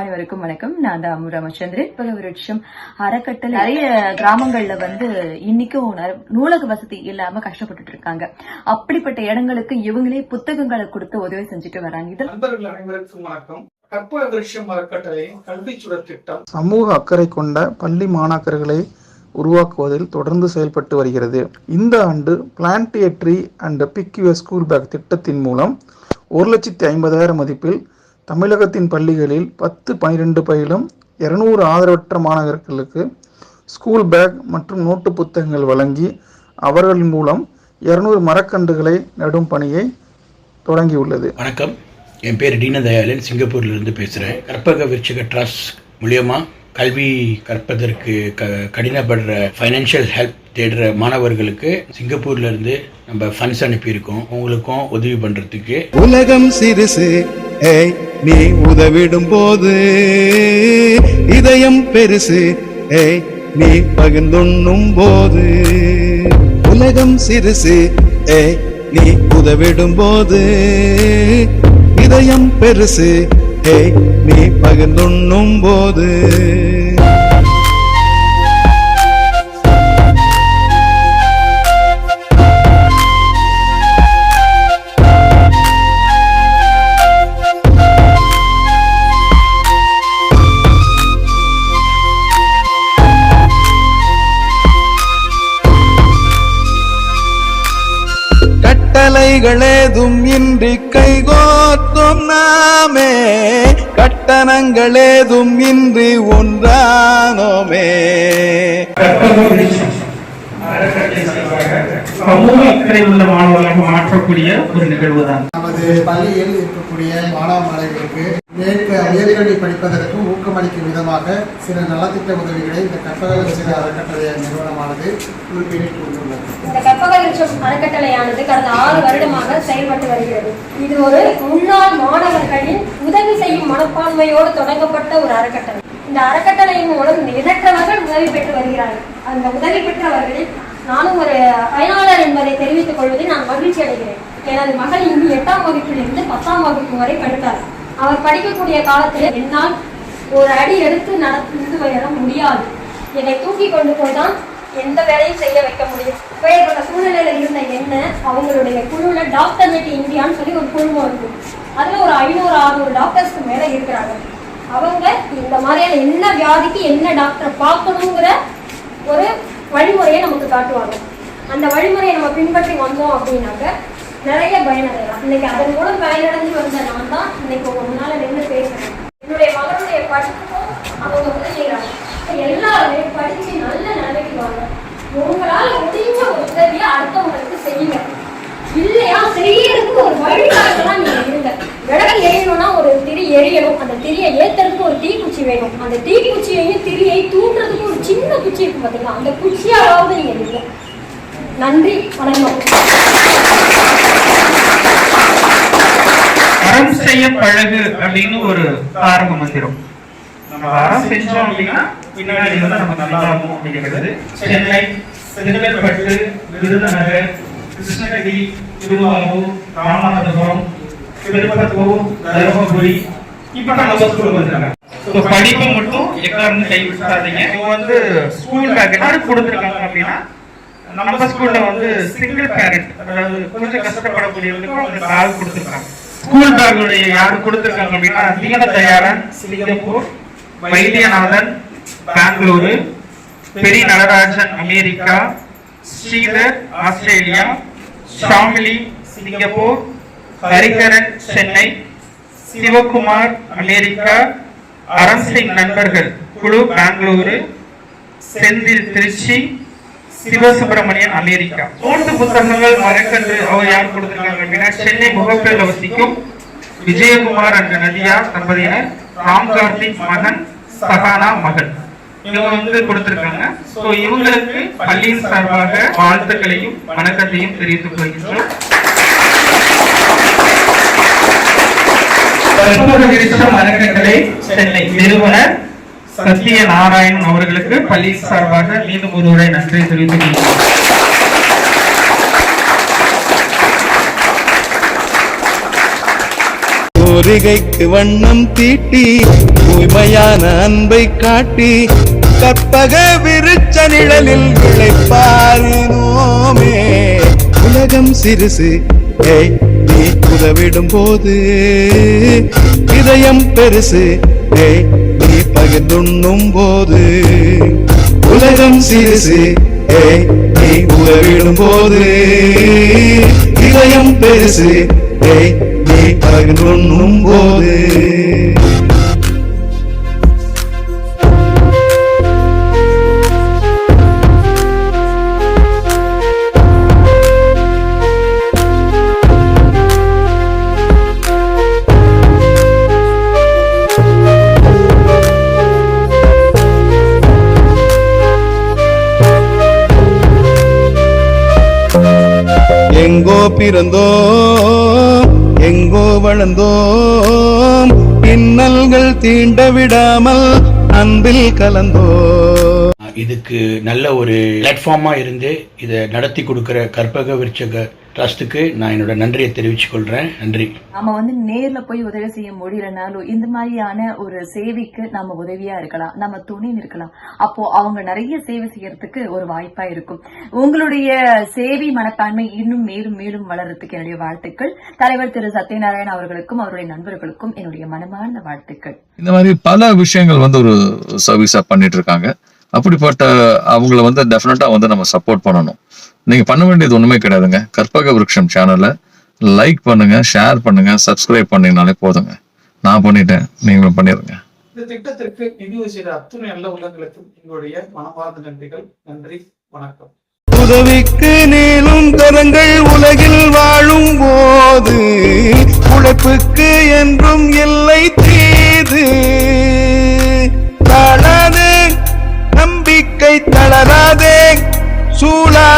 அனைவருக்கும் வணக்கம். நான் தான் அமு ராமச்சந்திரன் பல வருஷம் அறக்கட்டளை நிறைய கிராமங்கள்ல வந்து இன்னைக்கும் நூலக வசதி இல்லாம கஷ்டப்பட்டுட்டு இருக்காங்க. அப்படிப்பட்ட இடங்களுக்கு இவங்களே புத்தகங்களை கொடுத்து உதவி செஞ்சுட்டு வராங்க. இதுல நண்பர்கள் அனைவருக்கும் வணக்கம். கற்பக விருஷம் அறக்கட்டளையின் கல்வி சுடர் திட்டம். சமூக அக்கறை கொண்ட பள்ளி மாணாக்கர்களை உருவாக்குவதில் தொடர்ந்து செயல்பட்டு வருகிறது. இந்த ஆண்டு plant a tree and pick your school bag திட்டத்தின் மூலம் ஒரு லட்சத்தி ஐம்பதாயிரம் மதிப்பில் தமிழகத்தின் பள்ளிகளில் பத்து பனிரெண்டு பயிலும் இருநூறு ஆதரவற்ற மாணவர்களுக்கு ஸ்கூல் பேக் மற்றும் நோட்டு புத்தகங்கள் வழங்கி அவர்களின் மூலம் இருநூறு மரக்கன்றுகளை நடும் பணியை தொடங்கியுள்ளது. வணக்கம். என் பேர் தீனதயாளன் சிங்கப்பூர்லேருந்து பேசுகிறேன் கற்பக விருச்சிக ட்ரஸ்ட் மூலியமாக கல்வி கற்பதற்கு க கடினப்படுற ஃபைனான்ஷியல் ஹெல்ப் தேடுற மாணவர்களுக்கு சிங்கப்பூர்ல இருந்து நம்ம ஃபண்ட்ஸ் அனுப்பியிருக்கோம். உங்களுக்கும் உதவி பண்றதுக்கு. உலகம் சிறுசு. ஏய் நீ உதவிடும் போது இதயம் பெருசு. ஏய் நீ பகிர்ந்துண்ணும் போது. உலகம் சிறுசு. ஏய் நீ உதவிடும் போது இதயம் பெருசு. நீ பகிர்ந்துண்ணும் போது கட்டளைகளேதும் இன்றி கைகோத்தும் நாமே. கட்டணங்களேதும் இன்றி ஒன்றானோமே. சமூக அக்கறை உள்ள மாணவர்களாக மாற்றக்கூடிய ஒரு நிகழ்வு தான் நமது பள்ளியில் இருக்கக்கூடிய மாணவ மாணவிகளுக்கு மேற்க உயர்கல்வி படிப்பதற்கும் ஊக்கமளிக்கும் விதமாக சில நலத்திட்ட உதவிகளை இந்த கற்பக சில அறக்கட்டளை நிறுவனமானது குறிப்பிட்டு கொண்டுள்ளது இந்த கற்பக விருட்சம் அறக்கட்டளையானது கடந்த ஆறு வருடமாக செயல்பட்டு வருகிறது. இது ஒரு முன்னாள் மாணவர்களின் உதவி செய்யும் மனப்பான்மையோடு தொடங்கப்பட்ட ஒரு அறக்கட்டளை. இந்த அறக்கட்டளையின் மூலம் எண்ணற்றவர்கள் உதவி பெற்று வருகிறார்கள். அந்த உதவி பெற்றவர்களில் நானும் ஒரு பயனாளர் என்பதை தெரிவித்துக் கொள்வதில் நான் மகிழ்ச்சி அடைகிறேன் எனது மகள் இங்கு எட்டாம் வகுப்பிலிருந்து பத்தாம் வகுப்பு வரை படித்தார். அவர் படிக்கக்கூடிய காலத்தில் என்னால் ஒரு அடி எடுத்து நடந்து வர முடியாது. என்னை தூக்கி கொண்டு போய் தான் எந்த வேலையும் செய்ய வைக்க முடியும். இப்பேற்பட்ட சூழ்நிலையில் இருந்த என்ன அவங்களுடைய குழுவில் டாக்டர் நெட் இந்தியான்னு சொல்லி ஒரு குழுமம் இருக்கு. அதில் ஒரு ஐநூறு அறுநூறு டாக்டர்ஸ்க்கு மேலே இருக்கிறாங்க. அவங்க இந்த மாதிரியான என்ன வியாதிக்கு என்ன டாக்டரை பார்க்கணுங்கிற ஒரு வழிமுறையை நமக்கு காட்டுவாங்க. அந்த வழிமுறையை நம்ம பின்பற்றி வந்தோம் அப்படின்னாக்க நிறைய பயனடையலாம். இன்னைக்கு அதன் மூலம் பயனடைஞ்சு வந்த நான் தான் இன்னைக்கு ஒரு நாள் நின்று பேசுறேன். என்னுடைய மகனுடைய படிப்புக்கும் அவங்க உதவிகிறாங்க எல்லாருமே படிச்சு நல்ல நிலைமைக்கு வாங்க. உங்களால் முடிஞ்ச ஒரு உதவியை அடுத்தவங்களுக்கு செய்யுங்க. இல்லையா? செய்யறதுக்கு ஒரு வழிகாட்டலாம் நீங்க இருங்க. விளக்கு எரியணும்னா ஒரு திரி எரியணும். அந்த திரியை ஏத்துறதுக்கு ஒரு தீக்குச்சி வேணும். அந்த தீக்குச்சியையும் திரியை தூண்டுறதுக்கு ஒரு சின்ன குச்சி இருக்கு பாத்தீங்களா? அந்த குச்சியாவது நீங்க இருங்க நன்றி. வணக்கம் அறம் செய்ய பழகு அப்படின்னு ஒரு ஆரம்ப மந்திரம். நம்ம அறம் செஞ்சோம் அப்படின்னா பின்னாடி வந்து நல்லா இருக்கும் அப்படிங்கிறது. சென்னை செங்கல்பட்டு விருதுநகர் கிருஷ்ணகிரி திருவாரூர் ராமநாதபுரம் திருப்பத்தூர் தருமபுரி இப்ப நம்ம ஸ்கூல் வந்துருக்காங்க So, படிப்பு மட்டும் எக்காரணம் கைவிட்டாதீங்க இப்போ வந்து ஸ்கூல் பேக் எல்லாரும் கொடுத்துருக்காங்க அப்படின்னா நம்ம ஸ்கூல்ல வந்து சிங்கிள் பேரண்ட் அதாவது கொஞ்சம் கஷ்டப்படக்கூடியவங்களுக்கு கொஞ்சம் கால் கொடுத்துருக்காங்க. ஸ்கூல் பேக்குடைய யார் கொடுத்துருக்காங்க அப்படின்னா தீன தயாரன் சிங்கப்பூர் வைத்தியநாதன் பெங்களூரு பெரிய Natarajan America Sridhar Australia Shamili Singapore Harikaran Chennai Sivakumar America Aram Singh நண்பர்கள் குழு பெங்களூரு செந்தில் திருச்சி சிவசுப்பிரமணியன் அமெரிக்கா. மூன்று புத்தகங்கள் மரக்கன்று அவர் யார் கொடுத்திருக்காங்க அப்படின்னா சென்னை முகப்பில் வசிக்கும் விஜயகுமார் என்ற நதியா தம்பதியினர் ராம் கார்த்திக் மகன் சஹானா மகள் இவங்க வந்து கொடுத்திருக்காங்க. சோ இவங்களுக்கு பள்ளியின் சார்பாக வாழ்த்துக்களையும் வணக்கத்தையும் தெரிவித்துக் கொள்கின்றோம். கற்பக சென்னை நிறுவனர் சத்ய நாராயணன் அவர்களுக்கு பள்ளி சார்பாக மீண்டும் ஒருவரை நன்றி தெரிவித்துக் கொள்கிறேன் தூரிகைக்கு வண்ணம் தீட்டி தூய்மையான அன்பை காட்டி கற்பக விருச்ச நிழலில் விளைப்பாரினோமே. உலகம் சிறுசு ஏய் நீ உதவிடும் போது. இதயம் பெருசு ஏய் நீ பகிர்ந்துண்ணும் போது. உலகம் சிறுசு ஏய் நீ உதவிடும் போது. இதயம் பெருசு. ஏய் நீ பகிர்ந்துண்ணும் போது. பிறந்தோம் எங்கோ வளர்ந்தோம் இன்னல்கள் தீண்ட விடாமல் அன்பில் கலந்தோம் இதுக்கு நல்ல ஒரு பிளாட்ஃபார்மா இருந்து இதை நடத்தி கொடுக்கிற கற்பக விருட்சக ட்ரஸ்ட்டுக்கு நான் என்னோட நன்றியை தெரிவிச்சுக் கொள்றேன். நன்றி. நாம வந்து நேர்ல போய் உதவி செய்ய முடியலனாலும் இந்த மாதிரியான ஒரு சேவைக்கு நம்ம உதவியா இருக்கலாம். நம்ம துணை இருக்கலாம் அப்போ அவங்க நிறைய சேவை செய்யறதுக்கு ஒரு வாய்ப்பா இருக்கும். உங்களுடைய சேவை மனப்பான்மை இன்னும் மேலும் மேலும் வளர்றதுக்கு என்னுடைய வாழ்த்துக்கள். தலைவர் திரு சத்யநாராயணன் அவர்களுக்கும் அவருடைய நண்பர்களுக்கும் என்னுடைய மனமார்ந்த வாழ்த்துக்கள். இந்த மாதிரி பல விஷயங்கள் வந்து ஒரு சர்வீஸா பண்ணிட்டு இருக்காங்க. அப்படிப்பட்ட அவங்கள வந்து டெஃபினட்டா வந்து நம்ம சப்போர்ட் பண்ணணும். நீங்க பண்ண வேண்டியது ஒண்ணுமே கிடையாதுங்க. கற்பக விருட்சம் சேனலை லைக் பண்ணுங்க ஷேர் பண்ணுங்க சப்ஸ்கிரைப் பண்ணீங்கனாலே போதுங்க. நான் பண்ணிட்டேன் நீங்களும் பண்ணிருங்க. இந்த திட்டத்திற்கு நிதி செய்த அத்துணை நல்ல உள்ளங்களுக்கும் எங்களுடைய மனமார்ந்த நன்றிகள். நன்றி வணக்கம். உதவிக்கு நீளும் கரங்கள் உலகில் வாழும் போது உழைப்புக்கு என்றும் எல்லை